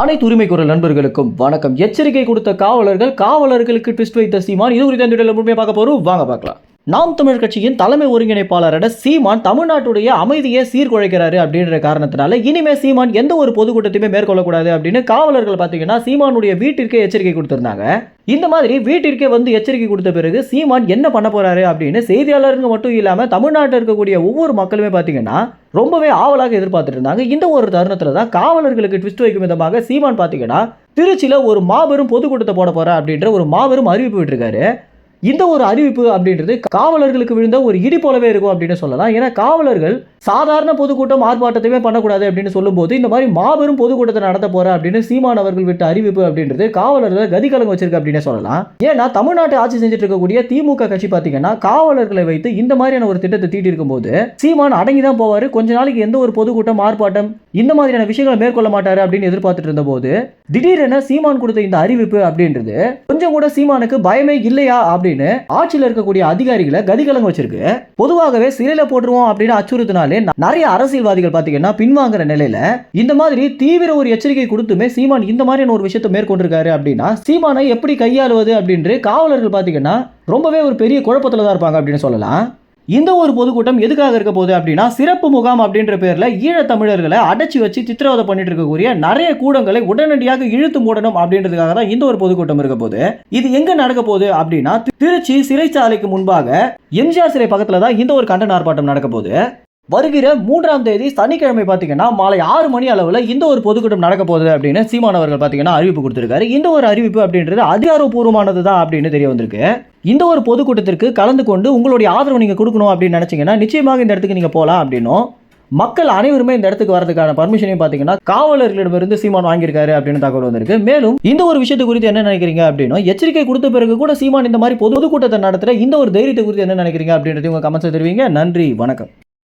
அனைத்து உரிமை குரல் நண்பர்களுக்கும் வணக்கம். எச்சரிக்கை கொடுத்த காவலர்கள் காவலர்களுக்கு ட்விஸ்ட் வைத்த சீமான். இது குறித்த இந்த முழுமையாக பார்க்க போறோம். வாங்க பார்க்கலாம். நாம் தமிழ் கட்சியின் தலைமை ஒருங்கிணைப்பாளரான சீமான் தமிழ்நாட்டுடைய அமைதியை சீர்குலைக்கிறாரு அப்படின்ற காரணத்தினால இனிமே சீமான் எந்த ஒரு பொதுக்கூட்டத்தையுமே மேற்கொள்ளக்கூடாது அப்படின்னு காவலர்கள் பார்த்தீங்கன்னா சீமானுடைய வீட்டிற்கே எச்சரிக்கை கொடுத்திருந்தாங்க. இந்த மாதிரி வீட்டிற்கே வந்து எச்சரிக்கை கொடுத்த பிறகு சீமான் என்ன பண்ண போறாரு அப்படின்னு செய்தியாளருங்க மட்டும் இல்லாமல் தமிழ்நாட்டில் இருக்கக்கூடிய ஒவ்வொரு மக்களுமே பார்த்தீங்கன்னா ரொம்பவே ஆவலாக எதிர்பார்த்துட்டு இருந்தாங்க. இந்த ஒரு தருணத்தில் தான் காவலர்களுக்கு ட்விஸ்ட் வைக்கும் விதமாக சீமான் பார்த்தீங்கன்னா திருச்சியில் ஒரு மாபெரும் பொதுக்கூட்டத்தை போட போறா அப்படின்ற ஒரு மாபெரும் அறிவிப்பு விட்டுருக்காரு. இந்த ஒரு அறிவிப்பு அப்படின்றது காவலர்களுக்கு விழுந்த ஒரு இடி போலவே இருக்கும் அப்படின்னு சொல்லலாம். ஏன்னா காவலர்கள் சாதாரண பொதுக்கூட்டம் ஆர்ப்பாட்டத்தையுமே பண்ணக்கூடாது அப்படின்னு சொல்லும்போது இந்த மாதிரி மாபெரும் பொதுக்கூட்டத்தை நடத்த போற அப்படின்னு சீமான் அவர்கள் விட்ட அறிவிப்பு அப்படின்றது காவலர்களை கதிகலங்க வச்சிருக்கு அப்படின்னு சொல்லலாம். ஏன்னா தமிழ்நாட்டை ஆட்சி செஞ்சுட்டு இருக்கக்கூடிய திமுக கட்சி பார்த்தீங்கன்னா காவலர்களை வைத்து இந்த மாதிரியான ஒரு திட்டத்தை தீட்டி இருக்கும்போது சீமான் அடங்கி தான் போவார். கொஞ்ச நாளைக்கு எந்த ஒரு பொதுக்கூட்டம் ஆர்ப்பாட்டம் இந்த மாதிரியான விஷயங்களை மேற்கொள்ள மாட்டாரு அப்படின்னு எதிர்பார்த்துட்டு இருந்தபோது திடீரென சீமான் கொடுத்த இந்த அறிவிப்பு அப்படின்றது கொஞ்சம் கூட சீமானுக்கு பயமே இல்லையா அப்படின்னு ஆட்சியில் இருக்கக்கூடிய அதிகாரிகளை கதிகலங்க வச்சிருக்கு. பொதுவாகவே சிறையில் போட்டுருவோம் அப்படின்னு அச்சுறுத்தினால ந- நிறைய அரசியல்வாதிகள் பாத்தீங்கன்னா பின்வாங்குற நிலையில இந்த மாதிரி தீவிர ஒரு எச்சரிக்கை கொடுத்துமே சீமான் இந்த மாதிரியான ஒரு விஷயத்தை மேற்கொண்டிருக்காரு அப்படின்னா சீமானை எப்படி கையாளுவது அப்படின்று காவலர்கள் பாத்தீங்கன்னா ரொம்பவே ஒரு பெரிய குழப்பத்துல தான் இருப்பாங்க அப்படின்னு சொல்லலாம். இந்த ஒரு பொதுக்கூட்டம் எதுக்காக இருக்க போகுது அப்படின்னா சிறப்பு முகாம் அப்படின்ற பேர்ல ஈழத் தமிழர்களை அடைச்சி வச்சு சித்திரவதை பண்ணிட்டு இருக்கக்கூடிய நிறைய கூடங்களை உடனடியாக இழுத்து மூடணும் அப்படின்றதுக்காக தான் இந்த ஒரு பொதுக்கூட்டம் இருக்க போகுது. இது எங்க நடக்க போகுது அப்படின்னா திருச்சி சிறைச்சாலைக்கு முன்பாக எம்ஜிஆர் சிலை பக்கத்தில் தான் இந்த ஒரு கண்டன ஆர்ப்பாட்டம் நடக்க போகுது. வருகிற மூன்றாம் தேதி சனிக்கிழமை பார்த்தீங்கன்னா மாலை ஆறு மணி அளவில் இந்த ஒரு பொதுக்கூட்டம் நடக்க போகுது அப்படின்னு சீமான் அவர்கள் பார்த்தீங்கன்னா அறிவிப்பு கொடுத்துருக்காரு. இந்த ஒரு அறிவிப்பு அப்படின்றது அதிகாரப்பூர்வமானது தான் அப்படின்னு தெரிய வந்திருக்கு. இந்த ஒரு பொதுக்கூட்டத்திற்கு கலந்து கொண்டு உங்களுடைய ஆதரவு நீங்கள் கொடுக்கணும் அப்படின்னு நினச்சிங்கன்னா நிச்சயமாக இந்த இடத்துக்கு நீங்கள் போகலாம் அப்படின்னும். மக்கள் அனைவருமே இந்த இடத்துக்கு வரதுக்கான பர்மிஷனையும் பார்த்தீங்கன்னா காவலர்களிடமிருந்து சீமான் வாங்கியிருக்காரு அப்படின்னு தகவல் வந்திருக்கு. மேலும் இந்த ஒரு விஷயத்தை குறித்து என்ன நினைக்கிறீங்க அப்படின்னா எச்சரிக்கை கொடுத்த பிறகு கூட சீமான் இந்த மாதிரி பொது பொதுக்கூட்டத்தை நடத்துகிற இந்த ஒரு தைரியத்தை குறித்து என்ன நினைக்கிறீங்க அப்படின்றது உங்கள் கமெண்ட்ஸை தெரிவிங்க. நன்றி வணக்கம்.